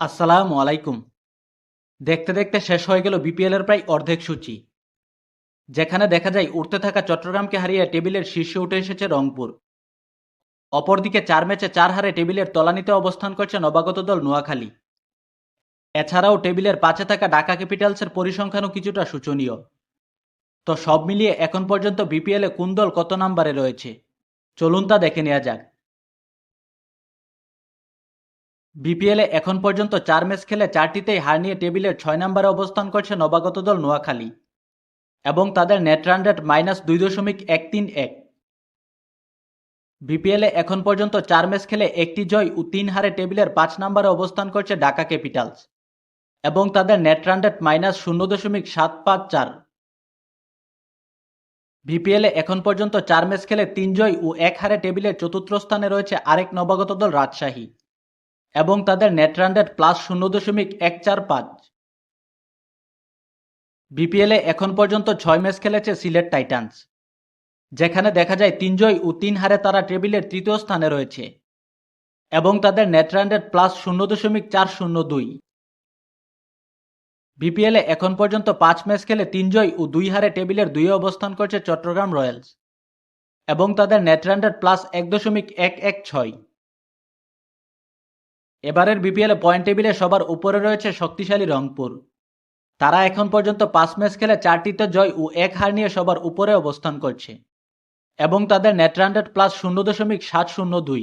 আসসালামু আলাইকুম। দেখতে দেখতে শেষ হয়ে গেল বিপিএল এর প্রায় অর্ধেক সূচি। যেখানে দেখা যায় উঠতে থাকা চট্টগ্রামকে হারিয়ে টেবিলের শীর্ষে উঠে এসেছে রংপুর। অপরদিকে চার ম্যাচে চার হারে টেবিলের তলানিতে অবস্থান করছে নবাগত দল নোয়াখালী। এছাড়াও টেবিলের পাঁচে থাকা ঢাকা ক্যাপিটালসের পরিসংখ্যানও কিছুটা শোচনীয়। তো সব মিলিয়ে এখন পর্যন্ত বিপিএল কোন দল কত নাম্বারে রয়েছে? চলুন তা দেখে নেওয়া যাক। বিপিএলে এখন পর্যন্ত চার ম্যাচ খেলে চারটিতেই হার নিয়ে টেবিলের ছয় নম্বরে অবস্থান করছে নবাগত দল নোয়াখালী এবং তাদের নেট রান রেট মাইনাস দুই দশমিক এক তিন এক। বিপিএলে এখন পর্যন্ত চার ম্যাচ খেলে একটি জয় ও তিন হারে টেবিলের পাঁচ নম্বরে অবস্থান করছে ঢাকা ক্যাপিটালস এবং তাদের নেট রান রেট মাইনাস শূন্য দশমিক সাত পাঁচ চার। বিপিএলে এখন পর্যন্ত চার ম্যাচ খেলে তিন জয় ও এক হারে টেবিলের চতুর্থ স্থানে রয়েছে আরেক নবাগত দল রাজশাহী। এবং তাদের নেট প্লাস শূন্য দশমিক এক চার পাঁচ। বিপিএলে এখন পর্যন্ত ছয় ম্যাচ খেলেছে সিলেট টাইটান্স, যেখানে দেখা যায় তিন জয় ও তিন হারে তারা টেবিলের তৃতীয় স্থানে রয়েছে এবং তাদের নেট প্লাস শূন্য দশমিক চার শূন্য দুই। বিপিএলে এখন পর্যন্ত পাঁচ ম্যাচ খেলে তিন জয় ও দুই হারে টেবিলের দুই অবস্থান করছে চট্টগ্রাম রয়্যালস এবং তাদের নেট প্লাস এক দশমিক এক এক ছয়। এবারের বিপিএল পয়েন্ট টেবিলে সবার উপরে রয়েছে শক্তিশালী রংপুর। তারা এখন পর্যন্ত পাঁচ ম্যাচ খেলে চারটিতে জয় ও এক হার নিয়ে সবার উপরে অবস্থান করছে এবং তাদের নেট প্লাস শূন্য দশমিক সাত শূন্য দুই।